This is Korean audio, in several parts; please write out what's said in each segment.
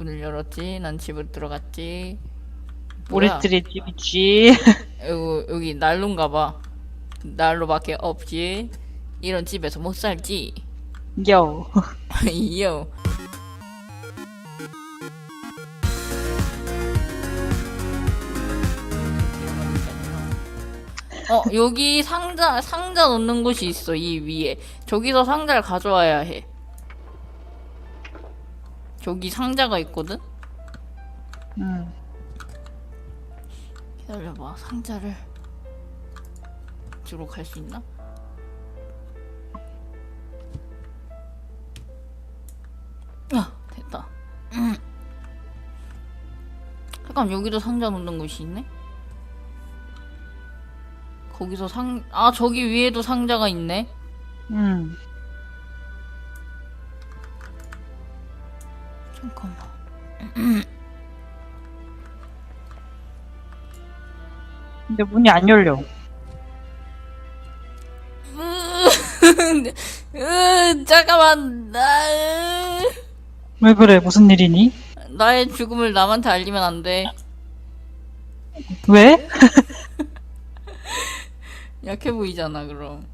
문을 열었지. 난 집으로 들어갔지. 우리 뭐야? 들의 집이지. 여기, 여기 난로인가 봐. 난로밖에 없지. 이런 집에서 못 살지. 요. 이요. 어, 여기 상자, 상자 놓는 곳이 있어, 이 위에. 저기서 상자를 가져와야 해. 저기 상자가 있거든? 음. 기다려봐, 상자를. 뒤로 갈 수 있나? 아, 됐다. 음. 잠깐, 여기도 상자 놓는 곳이 있네? 거기서 상, 아, 저기 위에도 상자가 있네? 음. 잠깐만. 근데 문이 안 열려. 으, 잠깐만, 나, 왜 그래? 무슨 일이니? 나의 죽음을 남한테 알리면 안 돼. 왜? 약해 보이잖아, 그럼.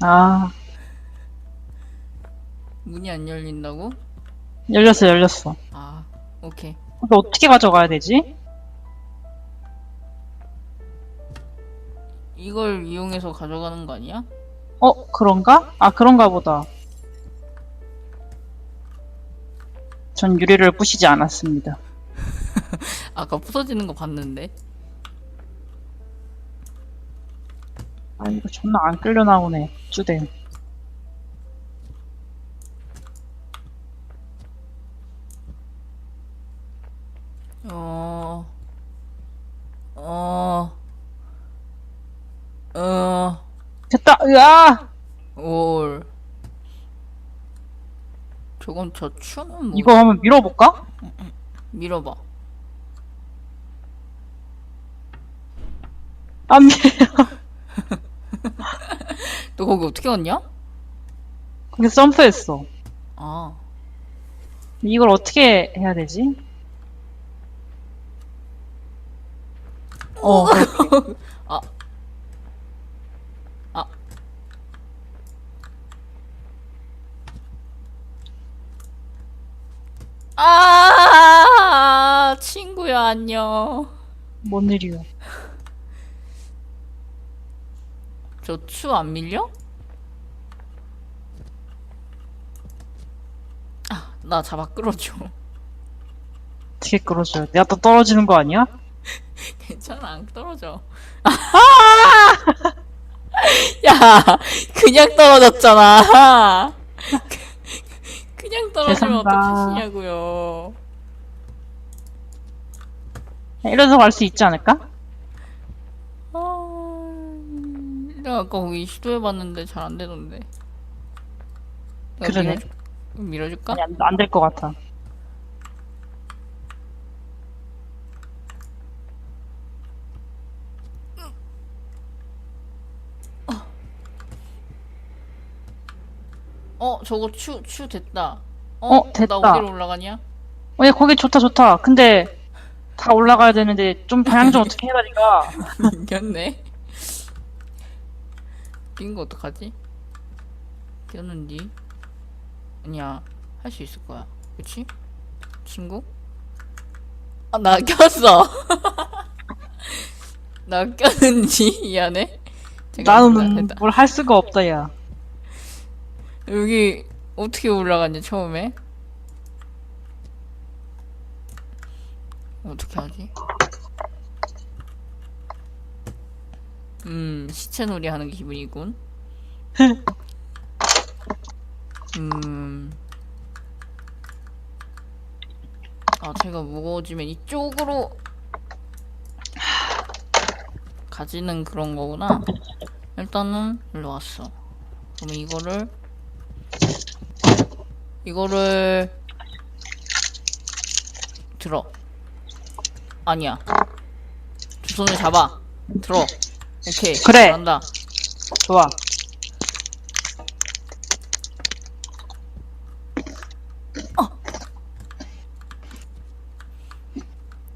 아, 문이 안 열린다고? 열렸어, 열렸어. 아, 오케이. 근데 어떻게 가져가야 되지? 이걸 이용해서 가져가는 거 아니야? 어, 그런가? 아, 그런가 보다. 전 유리를 부시지 않았습니다. 아까 부서지는 거 봤는데. 아, 이거 존나 안 끌려 나오네. 주대. 어, 어, 어, 으아! 올. 저건 저 추는 뭐? 이거 한번 밀어볼까? 밀어봐. 안 밀, 너 거기 어떻게 왔냐? 거기 점프했어. 아, 이걸 어떻게 해야 되지? 어, 그렇게. 아, 아. 아, 친구야, 안녕. 뭔 일이야. 저추 안 밀려? 아, 나 잡아 끌어줘. 어떻게 끌어줘야 돼? 내가 또 떨어지는 거 아니야? 괜찮아, 안 떨어져. 아! 야, 그냥 떨어졌잖아. 그냥 떨어지면 죄송합니다. 어떡하시냐고요. 이래서 갈 수 있지 않을까? 아, 내가 아까 거기 시도해봤는데 잘 안 되던데. 내가 그러네. 밀어줄, 밀어줄까? 아니, 안될 것 같아. 어, 저거 추, 추 됐다. 어, 됐다. 나 어디로 올라가냐? 어, 야, 거기 좋다, 좋다. 근데, 다 올라가야 되는데, 좀 방향 좀 어떻게 해다니까. 이겼네. 뛴거 어떡하지? 뛰었는디? 아니야, 할 수 있을 거야. 그치? 친구? 아, 나 꼈어! 나 꼈는지? 미안해. 잠깐만, 나는. 뭘 할 수가 없다, 야. 여기, 어떻게 올라갔냐, 처음에? 어떻게 하지? 음, 시체놀이 하는 기분이군. 음. 아, 제가 무거워지면 이쪽으로 가지는 그런 거구나. 일단은 일로 왔어. 그러면 이거를 이거를 들어. 아니야. 두 손을 잡아. 들어. 오케이. 그래. 잘한다. 좋아.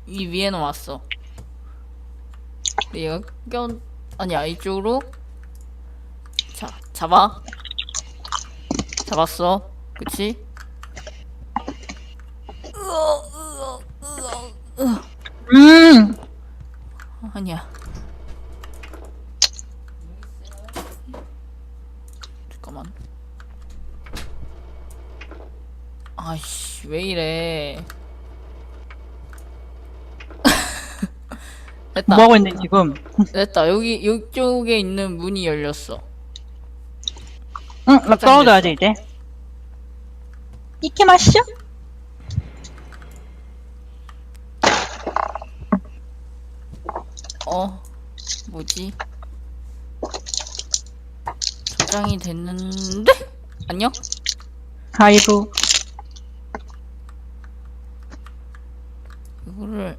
이 위에는 왔어. 근데 얘가 껴 아니야 이쪽으로 자 잡아 잡았어 그치? 으어, 으어, 으어, 으어. 음 아니야. 잠깐만. 아이씨 왜 이래? 됐다. 뭐 하고 있네 지금? 됐다. 여기 이쪽에 있는 문이 열렸어. 응나 떨어져야지 이제 이게 맛이야? 어? 뭐지? 저장이 됐는데? 안녕? 아이고. 이거를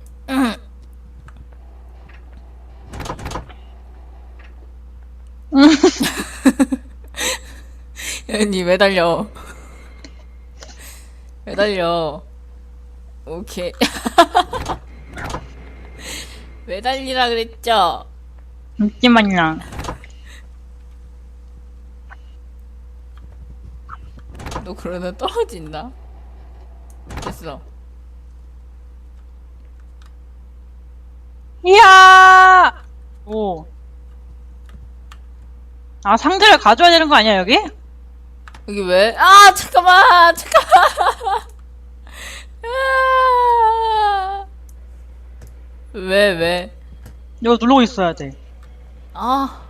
언니 매달려 매달려. 오케이. 매달리라 그랬죠? 맛이야 너 그러다 떨어진다. 됐어. 이야! 오. 아 상자를 가져야 되는 거 아니야 여기? 여기 왜? 아 잠깐만 잠깐만 아. 왜 왜? 이거 누르고 있어야 돼 아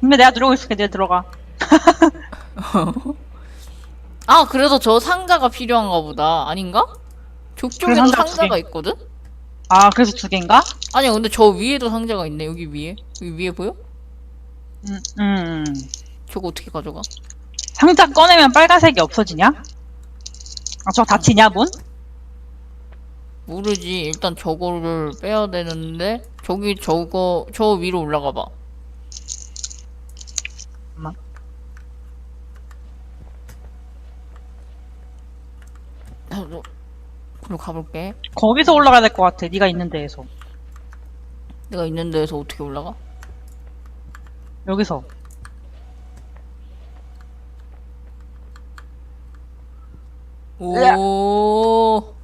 근데 내가 누르고 있을게 내가 들어가 아, 그래서 저 상자가 필요한가 보다. 아닌가? 족쪽에도 상자가 두 상자가 개. 있거든? 아 그래서 두 개인가? 아니야, 근데 저 위에도 상자가 있네. 여기 위에. 여기 위에 보여? 음, 음. 저거 어떻게 가져가? 상자 꺼내면 빨간색이 없어지냐? 아 저거 닫히냐 문? 모르지. 일단 저거를 빼야 되는데, 저기 저거, 저 위로 올라가 봐. 잠깐만. 나도, 그럼 가볼게. 거기서 올라가야 될 것 같아 네가 있는 데에서 내가 있는 데에서 어떻게 올라가? 여기서 오,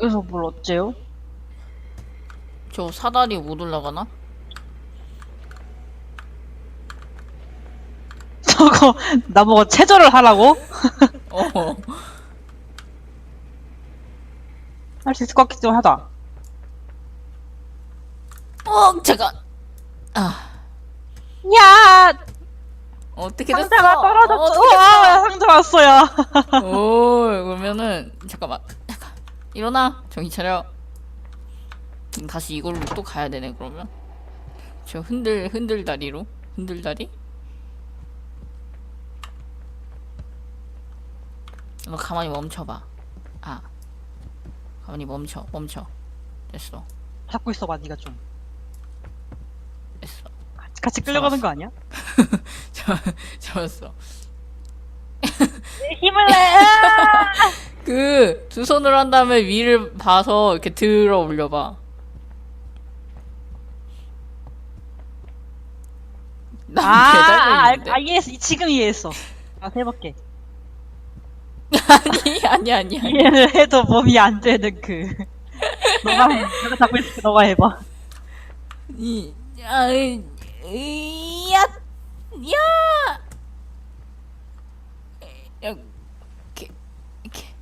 여기서 뭘 어째요? 저 사다리 못 올라가나? 저거 나보고 체조를 하라고? 어. 할 수 있을 것 같기도 하다 어, 잠깐. 아, 야 어떻게 됐어? 상자가 떨어졌어 어떻게 우와 상자 왔어요 오, 그러면은 잠깐만, 잠깐 일어나, 정신 차려. 음, 다시 이걸로 또 가야 되네 그러면. 저 흔들 흔들 다리로 흔들 다리. 너 가만히 멈춰봐. 아, 가만히 멈춰, 멈춰. 됐어, 잡고 있어봐 네가 좀 됐어. 같이, 같이 끌려가는 거 아니야? 잡, 잡았어. 힘을 내 그 두 손으로 한 다음에 위를 봐서 이렇게 들어 올려봐. 나 아, 아. 아, 이해했어. 지금 이해했어. 아, 해볼게. 아니 아니 아니 아니. 이해를 해도 몸이 안 되는 그. 너가 해. 내가 잡고 있을게. 너가 해봐. 이, 야, 이, 이, 야, 야. 이렇게, 이렇게.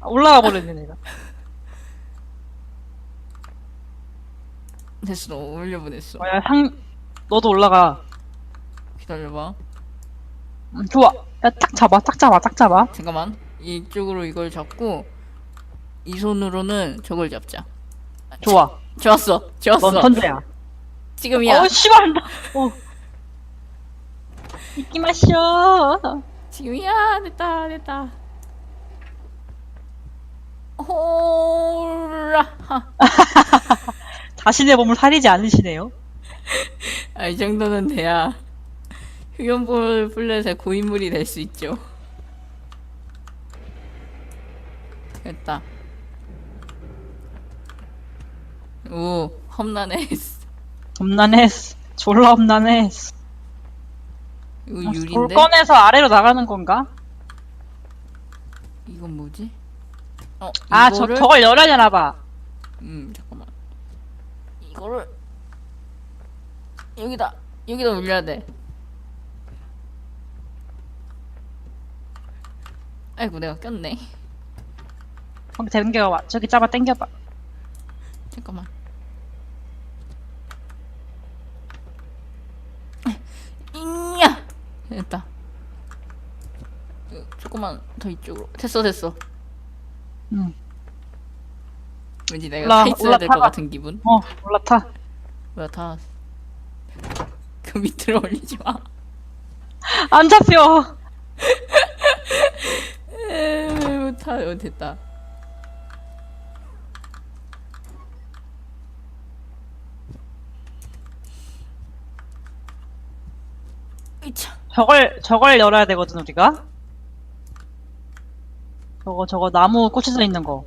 아, 올라가 버렸네, 내가. 됐어, 올려보냈어. 어, 야, 상, 너도 올라가. 기다려봐. 음, 좋아. 야, 딱 잡아, 딱 잡아, 딱 잡아. 잠깐만. 이쪽으로 이걸 잡고 이 손으로는 저걸 잡자. 좋아. 좋았어, 넌 좋았어. 천재야. 지금이야. 어, 씨발, 나, 어. 마셔. 지금이야 됐다 됐다 호라 하. 자신의 몸을 사리지 않으시네요. 아, 이 정도는 돼야 휴연볼 플랫의 고인물이 될 수 있죠 됐다 오 험난해 험난해. 졸라 험난해. 이거 돌 유리인데 꺼내서 아래로 나가는 건가? 이건 뭐지? 어 아, 저, 이거를 저걸 열어야 되나 봐. 음 잠깐만 이거를 여기다 여기다 올려야 돼 아이고 내가 꼈네 거기 당겨봐. 저기 잡아 당겨봐. 잠깐만 이야 됐다 어, 조금만 더 이쪽으로 됐어 됐어 응. 왠지 내가 올라- 타 있어야 될 것 올라타봐. 같은 기분 어, 올라타. 뭐야 다 그 밑으로 올리지 마 안 잡혀. 에이, 못하 어, 됐다. 이차. 저걸, 저걸 열어야 되거든, 우리가. 저거, 저거 나무 꽂혀져 있는 거.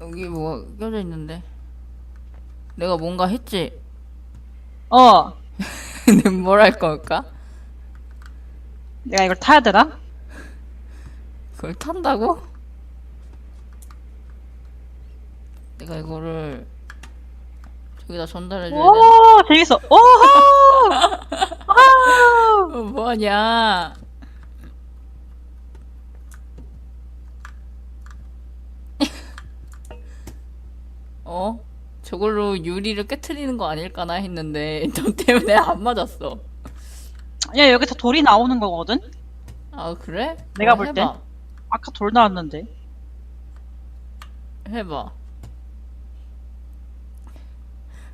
여기 뭐가 껴져 있는데. 내가 뭔가 했지. 어, 근데 뭘 할 걸까? 내가 이걸 타야 되나? 그걸 탄다고? 내가 이거를 저기다 전달해 줘야 돼. 오, 재밌어. 아! 어, 뭐하냐? 어? 저걸로 유리를 깨트리는 거 아닐까나 했는데 너 때문에 안 맞았어. 야, 여기서 돌이 나오는 거거든? 아 그래? 내가 어, 볼 해봐. 땐. 아까 돌 나왔는데. 해봐.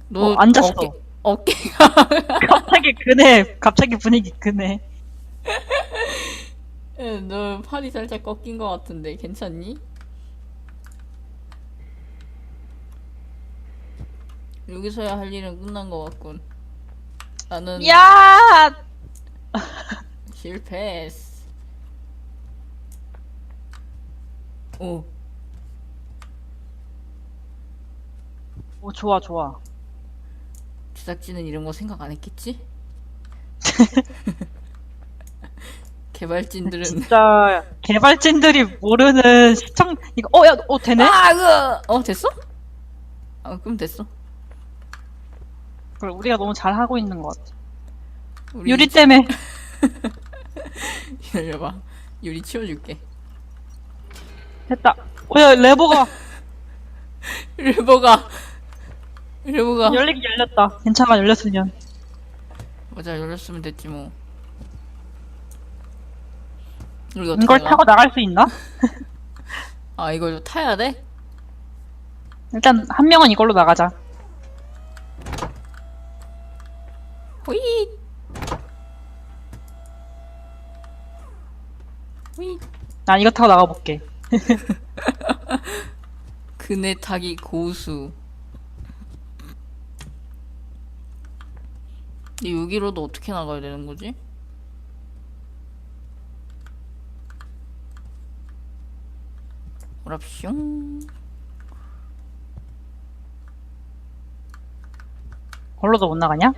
너 어, 앉았어. 어깨, 어깨가 갑자기 그네, 갑자기 분위기 그네. 너 팔이 살짝 꺾인 것 같은데 괜찮니? 여기서야 할 일은 끝난 것 같군. 나는 야! 실패했어. 오, 오, 좋아, 좋아. 제작진은 이런 거 생각 안 했겠지? 개발진들은 진짜, 개발진들이 모르는 시청, 이거, 어, 야, 어, 되네? 아, 그, 어 됐어? 아, 그럼 됐어. 그래, 우리가 너무 잘 하고 있는 것 같아. 우리 유리 때문에. 기다려봐. 유리 치워줄게. 됐다. 어, 야, 레버가 르보가 르보가 열리긴 열렸다. 괜찮아, 열렸으면. 맞아 열렸으면 됐지 뭐. 이걸? 타고 나갈 수 있나? 아 이걸 타야 돼? 일단, 한 명은 이걸로 나가자. 호이 호이 난 이거 타고 나가볼게. 그네 타기 고수. 근데 여기로도 어떻게 나가야 되는 거지? 오랍숑. 걸로도 못 나가냐?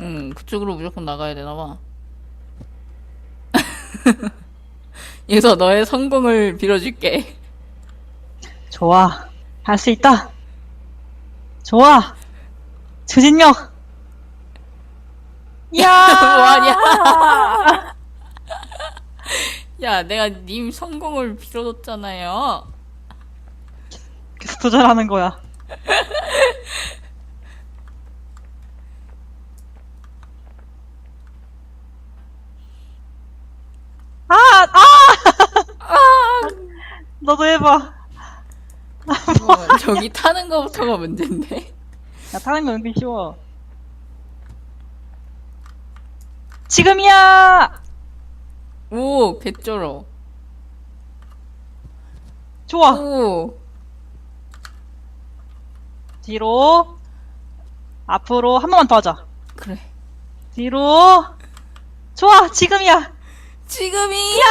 응, 그쪽으로 무조건 나가야 되나 봐. 여기서 너의 성공을 빌어줄게. 좋아. 할 수 있다. 좋아. 추진력. 야! 뭐하냐? 야, 내가 님 성공을 빌어줬잖아요. 계속 도전하는 거야. 아! 아! 너도 해봐. 어, 저기 타는 거부터가 문제인데. 야, 타는 거 은근 쉬워. 지금이야! 오, 개쩔어. 좋아. 오, 뒤로. 앞으로 한 번만 더 하자. 그래. 뒤로. 좋아, 지금이야. 지금이야!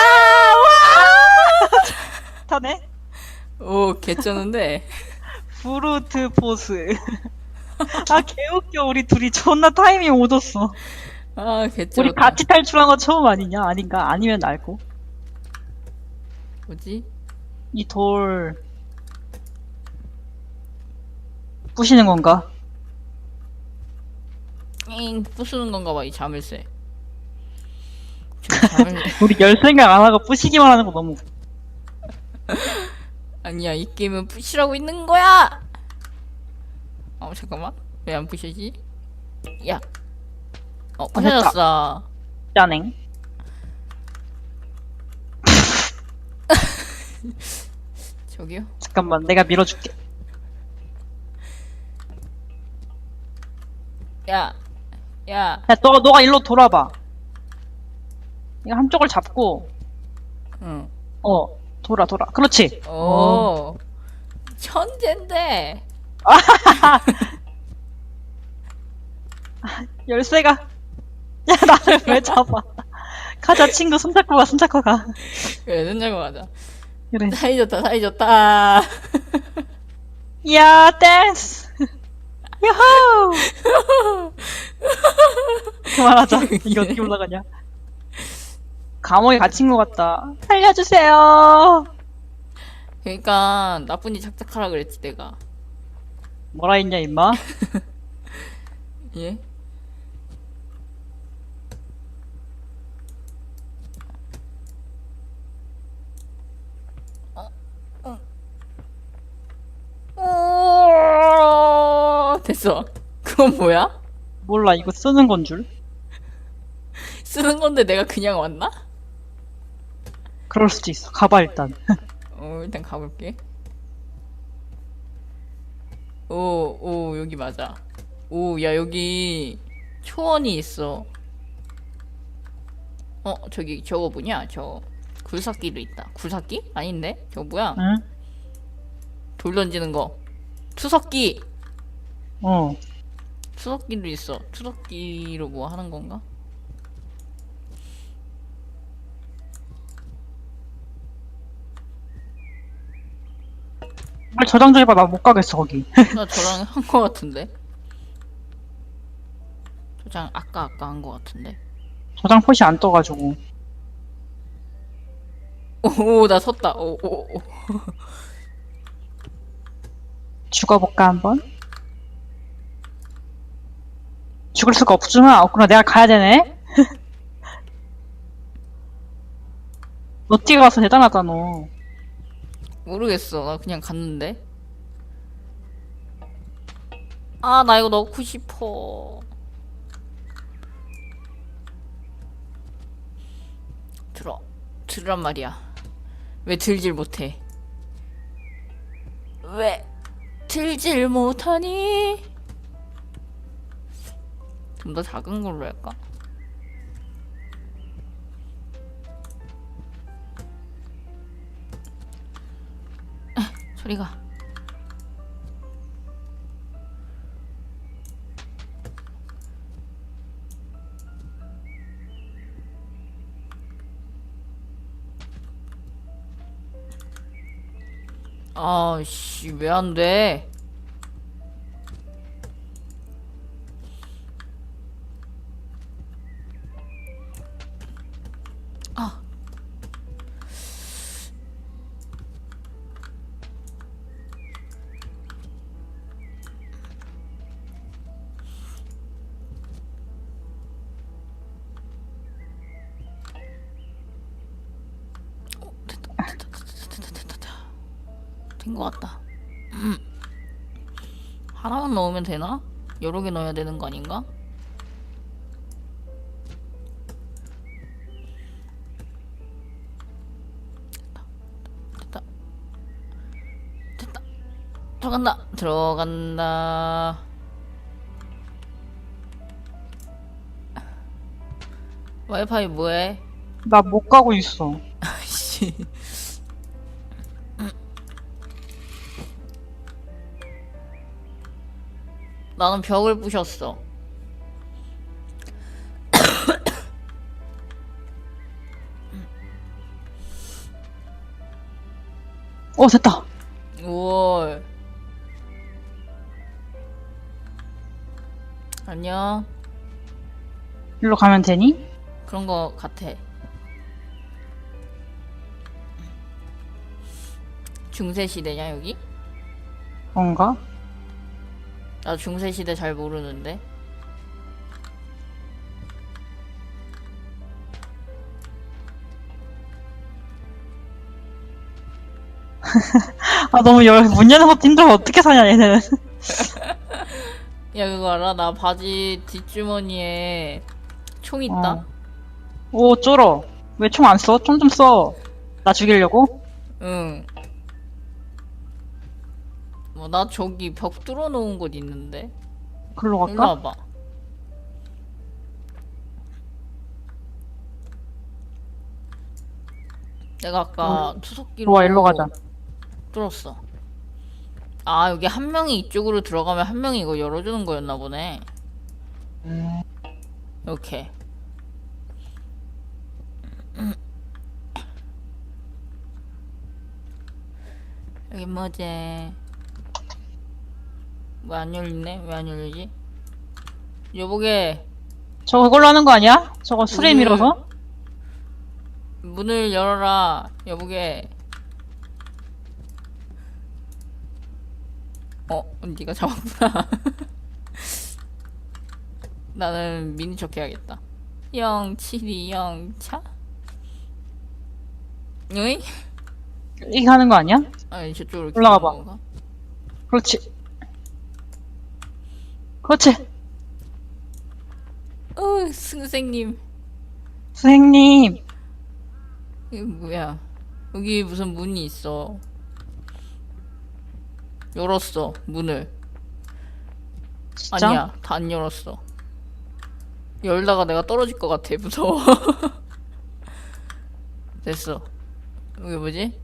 타네. 오, 개쩌는데. 브루트 포스. 아, 개웃겨. 우리 둘이 존나 타이밍 오졌어. 아 개쩔었다 우리 같이 탈출한 거 처음 아니냐? 아닌가? 아니면 알고. 뭐지? 이 돌. 부시는 건가? 잉 부수는 건가 봐 이 자물쇠 저 자물... 우리 열 생각 안 하고 부시기만 하는 거 너무. 아니야 이 게임은 부시라고 있는 거야 어 잠깐만 왜 안 부셔지? 야 어, 부셔졌어 짜냉. 저기요? 잠깐만, 내가 밀어줄게. 야, 야, 야, 너, 너가 일로 돌아봐. 이거 한쪽을 잡고, 응. 어, 돌아, 돌아. 그렇지. 오, 천재인데. 열쇠가. 야, 나를 왜 잡아. 가자, 친구. 손잡고 가, 손잡고 가. 그래, 눈잡고 가자. 그래. 사이 좋다, 사이 좋다. 야, 댄스! 유후! 그만하자. 이거 어떻게 올라가냐. 감옥에 갇힌 것 같다. 살려주세요! 그러니까 나쁜이 착착하라 그랬지 내가. 뭐라 했냐, 임마? 예? 어, 어. 오, 됐어. 그건 뭐야? 몰라, 이거 쓰는 건 줄? 쓰는 건데 내가 그냥 왔나? 그럴 수도 있어. 가봐, 일단. 어, 일단 가볼게. 오, 오, 여기 맞아. 오, 야, 여기 초원이 있어. 어, 저기 저거 뭐냐? 저 굴삭기도 있다. 굴삭기? 아닌데? 저거 뭐야? 응? 돌 던지는 거. 투석기! 어. 투석기도 있어. 투석기로 뭐 하는 건가? 빨리 저장 좀 해봐. 나 못 가겠어, 거기. 나 저랑 한 거 같은데? 저장 아까 아까 한 거 같은데? 저장 포시 안 떠가지고. 오, 나 섰다. 오, 오, 오. 죽어볼까, 한번? 죽을 수가 없구나. 없구나. 내가 가야 되네? 너 뛰어가서 대단하다, 너. 모르겠어. 나 그냥 갔는데. 아, 나 이거 넣고 싶어. 들어. 들으란 말이야. 왜 들질 못해? 왜 들질 못하니? 좀 더 작은 걸로 할까? 소리가. 아, 씨, 왜 안 돼? 하나만 넣으면 되나? 여러 개 넣어야 되는 거 아닌가? 됐다. 됐다. 들어간다. 들어간다. 와이파이 뭐해? 나 못 가고 있어. 씨. 나는 벽을 부셨어. 어 됐다. 우월. 안녕. 일로 가면 되니? 그런 거 같아. 중세 시대냐 여기? 뭔가? 나 중세 시대 잘 모르는데. 아 너무 열, 문 여는 것도 힘들어 어떻게 사냐 얘는 야 그거 알아? 나 바지 뒷주머니에 총 있다. 어. 오 쫄어 왜 총 안 써? 총 좀 써 나 죽이려고? 응. 뭐 나 저기 벽 뚫어놓은 곳 있는데. 글로 일로 갈까? 와봐. 내가 아까 투석기로 좋아 일로 가자 뚫었어. 아 여기 한 명이 이쪽으로 들어가면 한 명이 이거 열어주는 거였나 보네. 음, 이렇게. 여기 뭐지? 왜 안 열리네? 왜 안 열리지? 여보게 저거 그걸로 하는 거 아니야? 저거 수레 밀어서? 문을 열어라 여보게 어 네가 잡았구나 나는 미니 척 해야겠다 0720차? 어이? 이렇게 하는 거 아니야? 아니 저쪽으로 올라가 봐. 그렇지 그렇지. 어 선생님. 선생님. 이게 뭐야? 여기 무슨 문이 있어? 열었어 문을. 진짜? 아니야 다 안 열었어. 열다가 내가 떨어질 것 같아 무서워. 됐어. 여기 뭐지?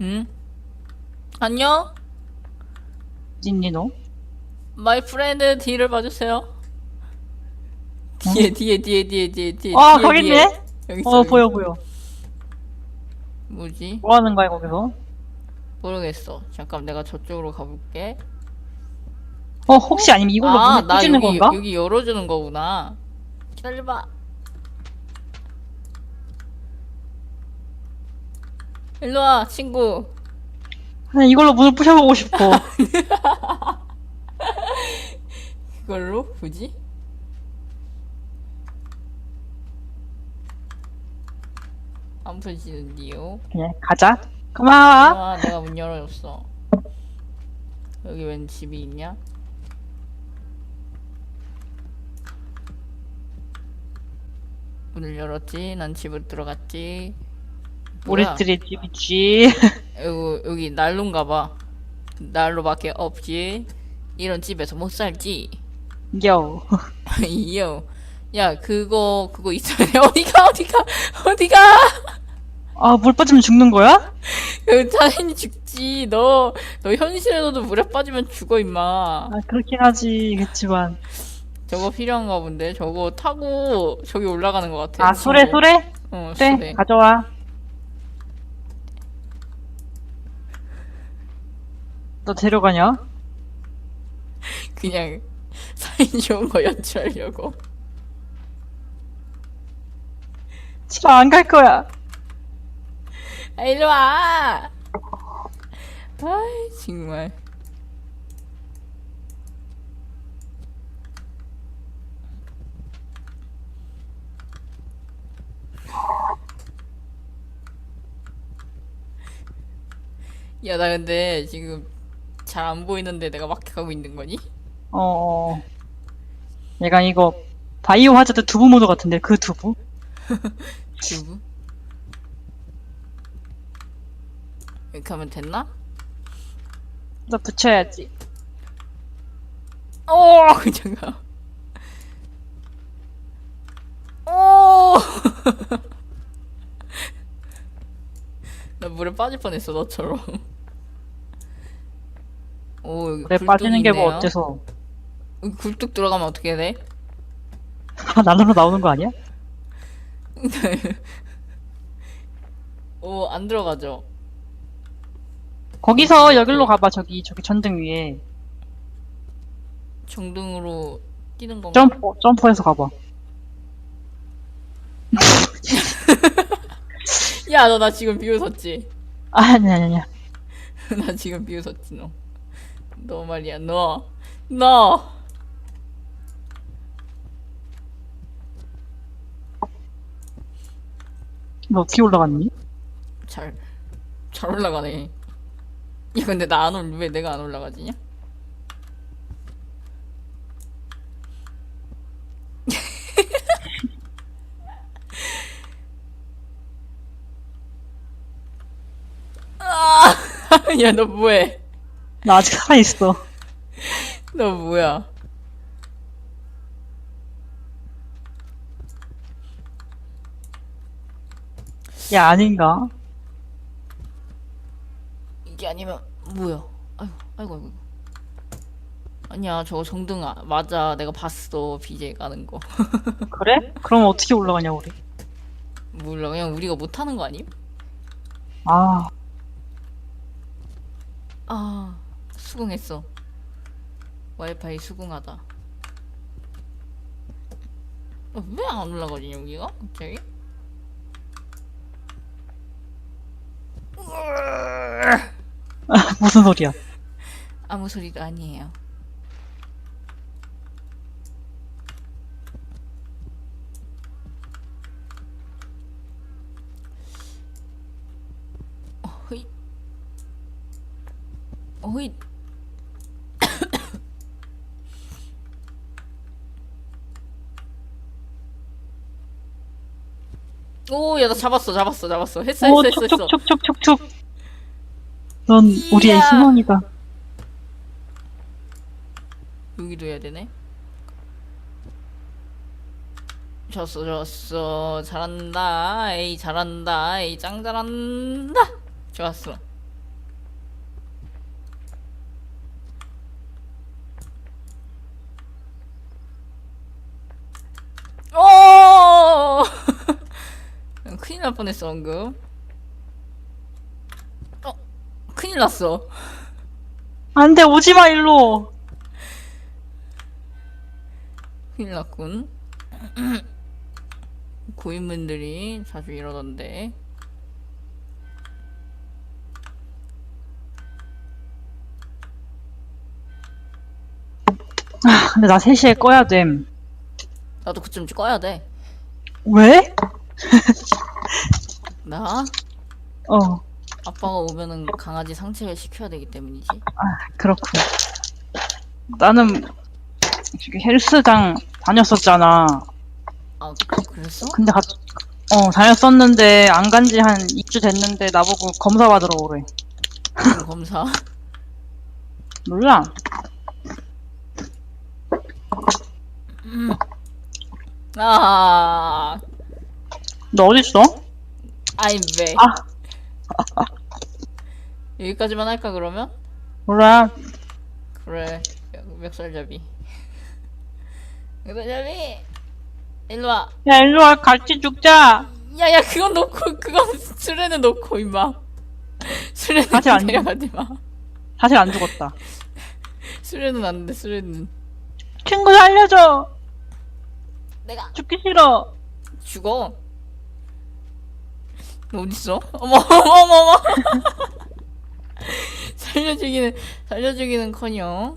응? 안녕? 진니 너? 마이 프렌드 뒤를 봐주세요 뒤에 뒤에 뒤에 뒤에 뒤에 뒤에 아 뒤에, 거기 뒤에. 있네? 여기 있어 어 여기. 보여 보여 뭐지? 뭐 하는 거야 거기서? 모르겠어 잠깐 내가 저쪽으로 가볼게 어 혹시 아니면 이걸로 아, 문을 나 여기, 건가? 여기 열어주는 거구나. 기다려봐. 일로와, 친구. 그냥 이걸로 문을 부셔보고 싶어 그걸로? 굳이? 안 푸시는디요? 그냥 가자 고마워 아, 내가 문 열어줬어. 여기 웬 집이 있냐? 문을 열었지. 난 집으로 들어갔지. 뭐야? 우리들의 집이지 여기, 여기 난로인가 봐. 난로밖에 없지. 이런 집에서 못 살지. 요 이요. 야, 그거, 그거 있어야 돼. 어디가, 어디가, 어디가! 아 물 빠지면 죽는 거야? 그 당연히 죽지. 너, 너 현실에서도 물에 빠지면 죽어, 임마. 아 그렇긴 하지 그치만 저거 필요한가 본데. 저거 타고 저기 올라가는 것 같아. 아 친구. 수레? 어, 네 수레. 가져와 너 데려가냐? 그냥 사인 좋은 거 연출하려고. 집에 안갈 거야 아, 일로 와! 아이, 정말. 야, 나 근데 지금 잘 안 보이는데 내가 막 가고 있는 거니? 어 얘가 이거 바이오 하자드 두부 모드 같은데 그 두부? 두부? 이렇게 하면 됐나? 나 붙여야지 오 잠깐. 오. 나 물에 빠질 뻔했어 너처럼. 오 여기 굴뚝 빠지는 게 뭐 있네요. 어때서 여기 굴뚝 들어가면 어떻게 돼? 아, 나눠로 나오는 거 아니야? 오 안 들어가죠. 거기서 여기로 가봐 저기 저기 전등 위에 정등으로 뛰는 건가? 점프 점프해서 가봐. 야, 너 나 지금 비웃었지? 아니 아니 아니야. 나 지금 비웃었지, 너. 너 말이야, 너. 너! 너 어떻게 올라갔니? 잘, 잘 올라가네. 야, 근데 나 안 올, 왜 내가 안 올라가지냐? 아! 야, 너 뭐해? 나 아직 살아 있어. 너 뭐야? 야 아닌가? 이게 아니면 뭐야? 아이고, 아이고, 아이고. 아니야, 저거 정등 아, 맞아. 내가 봤어. BJ 가는 거. 그래? 그럼 어떻게 올라가냐 우리? 몰라. 그냥 우리가 못하는 거 아님? 아 아, 수긍했어. 와이파이 수긍하다. 어, 왜안 올라가지, 여기가? 갑자기? 무슨 소리야? 아무 소리도 아니에요. 어이. 어이. 오, 야, 나 잡았어, 잡았어, 잡았어. 했어, 오 했어, 했어, 했어. 촉촉촉촉촉촉. 넌 우리의 이야. 희망이다. 여기도 해야 되네. 좋았어, 좋았어. 잘한다. 에이, 잘한다. 에이, 짱 잘한다. 좋았어. 오! 큰일 날 뻔했어, 방금. 어, 큰일 났어. 안돼 오지 마 일로. 큰일 났군. 고인분들이 자주 이러던데. 근데 나 3시에 꺼야 됨. 나도 그쯤 꺼야 돼. 왜? 나? 어 아빠가 오면은 강아지 상체를 시켜야 되기 때문이지. 그렇군. 나는 저기 헬스장 다녔었잖아. 아, 그- 그랬어? 근데 가, 어 다녔었는데 안 간 지 한 2주 됐는데 나보고 검사 받으러 오래. 무슨 검사? 몰라. 아, 너 어딨어? 아이, 왜? 아. 여기까지만 할까, 그러면? 몰라. 그래. 멱살잡이. 멱살잡이! 일로와. 야 일로 와 같이 죽자. 야, 야, 그건 놓고, 그건 수레는 놓고, 임마. 수레는 아직 안 내려가지 마. 사실 안 죽었다. 수레는 안 돼, 수레는. 친구 살려줘. 내가 죽기 싫어. 죽어. 너 어딨어? 어머, 어머, 어머, 어머. 살려주기는, 살려주기는 커녕.